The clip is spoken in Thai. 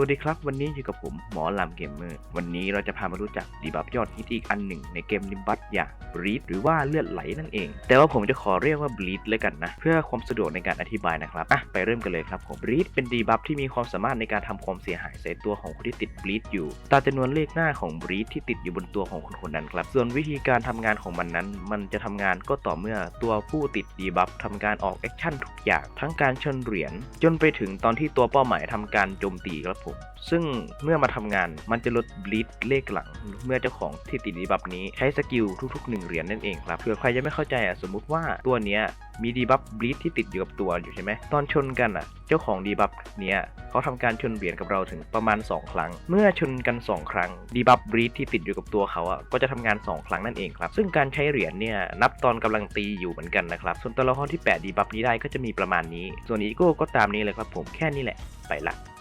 วัสดีครับ วันนี้อยู่กับผมหมอลำเกมเมอร์ วันนี้เราจะพามารู้จักดีบัฟยอดฮิตอีกอันหนึ่งในเกมลิมบัตอย่างบลีดหรือว่าเลือดไหลนั่นเอง แต่ว่าผมจะขอเรียกว่าบลีดเลยกันนะ เพื่อความสะดวกในการอธิบายนะครับอะไปเริ่มกันเลยครับผมบลีดเป็นดีบัฟที่มีความสามารถในการทำความเสียหายใส่ตัวของคนที่ติดบลีดอยู่ตามจำนวนเลขหน้าของบลีดที่ติดอยู่บนตัวของคนคนนั้นครับ ส่วนวิธีการทำงานของมันนั้น มันจะทำงานก็ต่อเมื่อตัวผู้ติดดีบัฟทำการออกแอคชั่นทุกอย่างทั้งการชนเหรียญจนไปถึงตอนที่ตัวเป้าหมายทำการโจมตีครับผมซึ่งเมื่อมาทำงานมันจะลดบลีดเลขหลัง เมื่อเจ้าของที่ติดดีบัฟนี้ใช้สกิลทุกๆ 1 เหรียญนั่นเองครับเผื่อใครยังไม่เข้าใจอะสมมุติว่าตัวเนี้ยมีดีบัฟบลีดที่ติดอยู่กับตัวอยู่ใช่ไหมตอนชนกันอะ เจ้าของดีบัฟเนี้ยเขาทำการชนเหรียญกับเราถึงประมาณ 2 ครั้ง เมื่อชนกัน 2 ครั้งดีบัฟบลีดที่ติดอยู่กับตัวเขาอะก็จะทำงาน 2 ครั้งนั่นเองครับ ซึ่งการใช้เหรียญเนี่ยนับตอนกำลังตีอยู่เหมือนกันนะครับส่วนตัวละครที่แปะดีบัฟนี้ได้ก็จะมีประมาณนี้ ส่วนอีโก้ก็ตามนี้เลยครับผมแค่นี้แหละไปละ